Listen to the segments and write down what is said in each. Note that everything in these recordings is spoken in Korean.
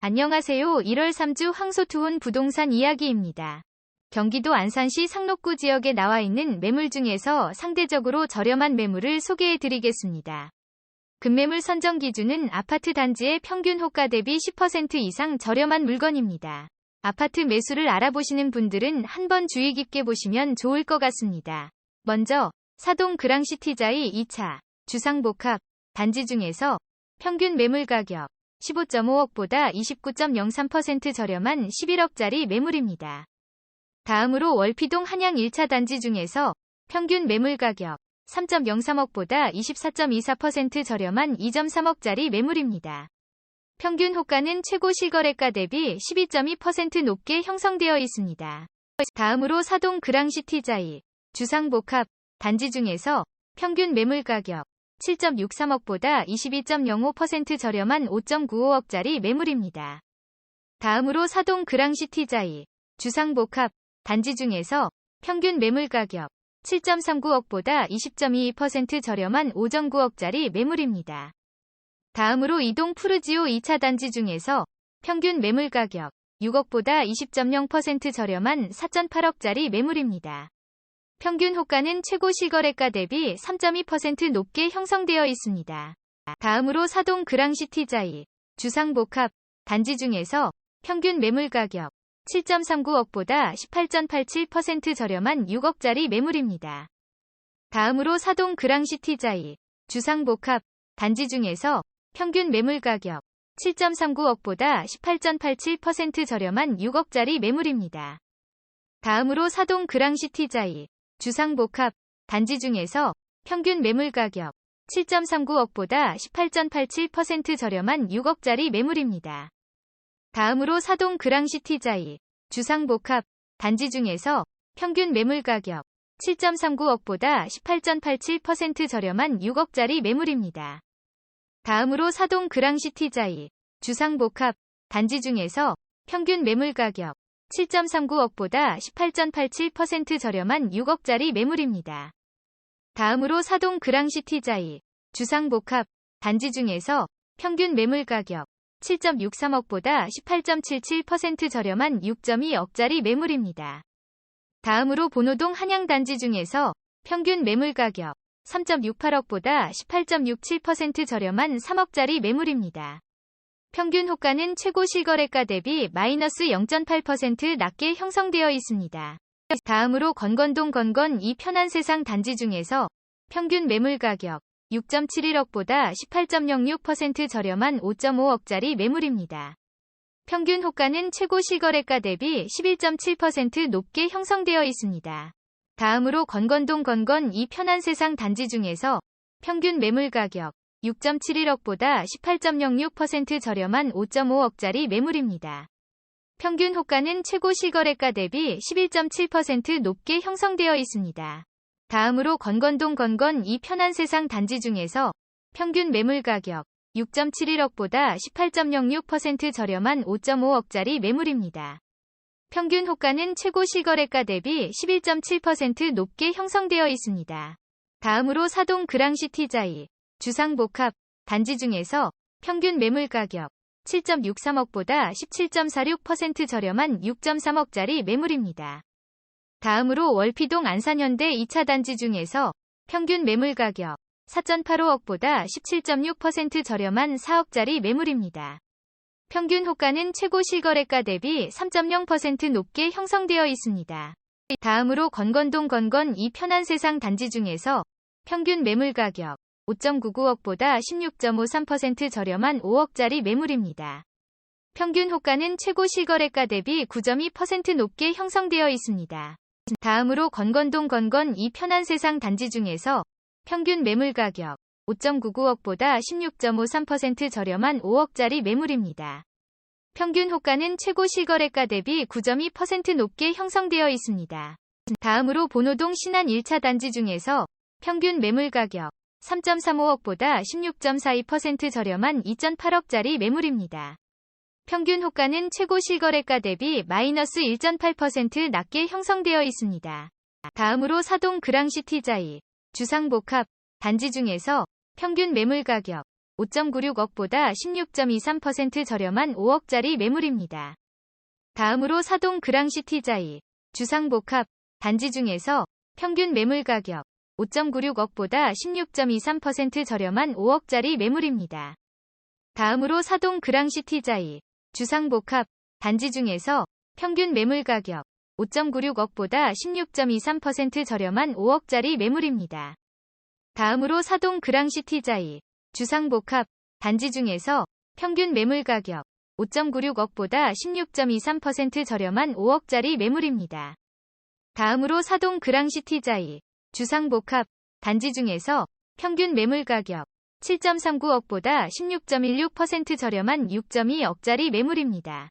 안녕하세요. 1월 3주 황소투혼 부동산 이야기입니다. 경기도 안산시 상록구 지역에 나와 있는 매물 중에서 상대적으로 저렴한 매물을 소개해 드리겠습니다. 급매물 선정 기준은 아파트 단지의 평균 호가 대비 10% 이상 저렴한 물건입니다. 아파트 매수를 알아보시는 분들은 한번 주의 깊게 보시면 좋을 것 같습니다. 먼저 사동 그랑시티자이 2차 주상복합 단지 중에서 평균 매물 가격 15.5억보다 29.03% 저렴한 11억짜리 매물입니다. 다음으로 월피동 한양 1차 단지 중에서 평균 매물 가격 3.03억보다 24.24% 저렴한 2.3억짜리 매물입니다. 평균 호가는 최고 실거래가 대비 12.2% 높게 형성되어 있습니다. 다음으로 사동 그랑시티자이 주상복합 단지 중에서 평균 매물 가격 7.63억보다 22.05% 저렴한 5.95억짜리 매물입니다. 다음으로 사동 그랑시티자이 주상복합 단지 중에서 평균 매물 가격 7.39억보다 20.22% 저렴한 5.9억짜리 매물입니다. 다음으로 이동 푸르지오 2차 단지 중에서 평균 매물 가격 6억보다 20.0% 저렴한 4.8억짜리 매물입니다. 평균 호가는 최고 실거래가 대비 3.2% 높게 형성되어 있습니다. 다음으로 사동 그랑시티자이 주상복합 단지 중에서 평균 매물 가격 7.39억보다 18.87% 저렴한 6억짜리 매물입니다. 다음으로 사동 그랑시티자이 주상복합 단지 중에서 평균 매물 가격 7.39억보다 18.87% 저렴한 6억짜리 매물입니다. 다음으로 사동 그랑시티자이 주상복합 단지 중에서 평균 매물 가격 7.39억보다 18.87% 저렴한 6억짜리 매물입니다. 다음으로 사동 그랑시티자이 주상복합 단지 중에서 평균 매물 가격 7.39억보다 18.87% 저렴한 6억짜리 매물입니다. 다음으로 사동 그랑시티자이 주상복합 단지 중에서 평균 매물 가격 7.39억보다 18.87% 저렴한 6억짜리 매물입니다. 다음으로 사동 그랑시티자이 주상복합 단지 중에서 평균 매물 가격 7.63억보다 18.77% 저렴한 6.2억짜리 매물입니다. 다음으로 본호동 한양단지 중에서 평균 매물 가격 3.68억보다 18.67% 저렴한 3억짜리 매물입니다. 평균 호가는 최고 실거래가 대비 마이너스 0.8% 낮게 형성되어 있습니다. 다음으로 건건동 건건 이 편한 세상 단지 중에서 평균 매물 가격 6.71억보다 18.06% 저렴한 5.5억짜리 매물입니다. 평균 호가는 최고 실거래가 대비 11.7% 높게 형성되어 있습니다. 다음으로 건건동 건건 이 편한 세상 단지 중에서 평균 매물 가격 6.71억보다 18.06% 저렴한 5.5억짜리 매물입니다. 평균 호가는 최고 실거래가 대비 11.7% 높게 형성되어 있습니다. 다음으로 건건동 건건 이 편한 세상 단지 중에서 평균 매물 가격 6.71억보다 18.06% 저렴한 5.5억짜리 매물입니다. 평균 호가는 최고 실거래가 대비 11.7% 높게 형성되어 있습니다. 다음으로 사동 그랑시티자이 주상복합 단지 중에서 평균 매물 가격 7.63억보다 17.46% 저렴한 6.3억짜리 매물입니다. 다음으로 월피동 안산현대 2차 단지 중에서 평균 매물 가격 4.85억보다 17.6% 저렴한 4억짜리 매물입니다. 평균 호가는 최고 실거래가 대비 3.0% 높게 형성되어 있습니다. 다음으로 건건동 건건 이 편한 세상 단지 중에서 평균 매물 가격 5.99억보다 16.53% 저렴한 5억짜리 매물입니다. 평균 호가는 최고 실거래가 대비 9.2% 높게 형성되어 있습니다. 다음으로 건건동 건건 이 편한 세상 단지 중에서 평균 매물 가격 5.99억보다 16.53% 저렴한 5억짜리 매물입니다. 평균 호가는 최고 실거래가 대비 9.2% 높게 형성되어 있습니다. 다음으로 본호동 신안 1차 단지 중에서 평균 매물 가격 3.35억보다 16.42% 저렴한 2.8억짜리 매물입니다. 평균 호가는 최고 실거래가 대비 마이너스 1.8% 낮게 형성되어 있습니다. 다음으로 사동 그랑시티자이 주상복합 단지 중에서 평균 매물 가격 5.96억보다 16.23% 저렴한 5억짜리 매물입니다. 다음으로 사동 그랑시티자이, 주상복합, 단지 중에서 평균 매물 가격 5.96억보다 16.23% 저렴한 5억짜리 매물입니다. 다음으로 사동 그랑시티자이, 주상복합, 단지 중에서 평균 매물 가격 5.96억보다 16.23% 저렴한 5억짜리 매물입니다. 다음으로 사동 그랑시티자이, 주상복합, 단지 중에서 평균 매물 가격 5.96억보다 16.23% 저렴한 5억짜리 매물입니다. 다음으로 사동 그랑시티자이, 주상복합, 단지 중에서 평균 매물 가격 7.39억보다 16.16% 저렴한 6.2억짜리 매물입니다.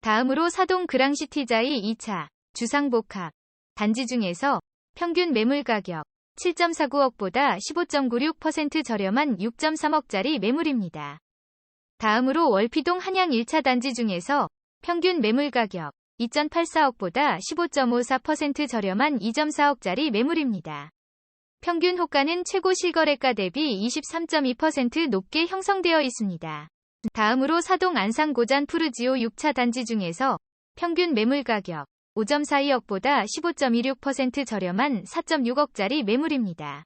다음으로 사동 그랑시티자이 2차, 주상복합, 단지 중에서 평균 매물 가격 7.49억보다 15.96% 저렴한 6.3억짜리 매물입니다. 다음으로 월피동 한양 1차 단지 중에서 평균 매물 가격 2.84억보다 15.54% 저렴한 2.4억짜리 매물입니다. 평균 호가는 최고 실거래가 대비 23.2% 높게 형성되어 있습니다. 다음으로 사동 안산 고잔 푸르지오 6차 단지 중에서 평균 매물 가격 5.42억보다 15.26% 저렴한 4.6억짜리 매물입니다.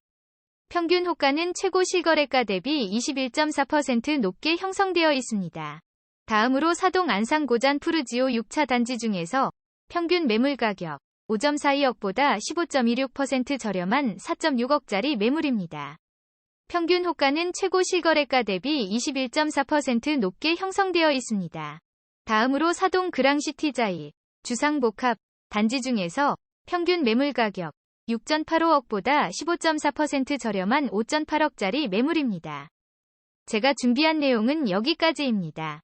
평균 호가는 최고 실거래가 대비 21.4% 높게 형성되어 있습니다. 다음으로 사동 안산 고잔 푸르지오 6차 단지 중에서 평균 매물 가격 5.42억보다 15.26% 저렴한 4.6억짜리 매물입니다. 평균 호가는 최고 실거래가 대비 21.4% 높게 형성되어 있습니다. 다음으로 사동 그랑시티자이, 주상복합, 단지 중에서 평균 매물 가격 6.85억보다 15.4% 저렴한 5.8억짜리 매물입니다. 제가 준비한 내용은 여기까지입니다.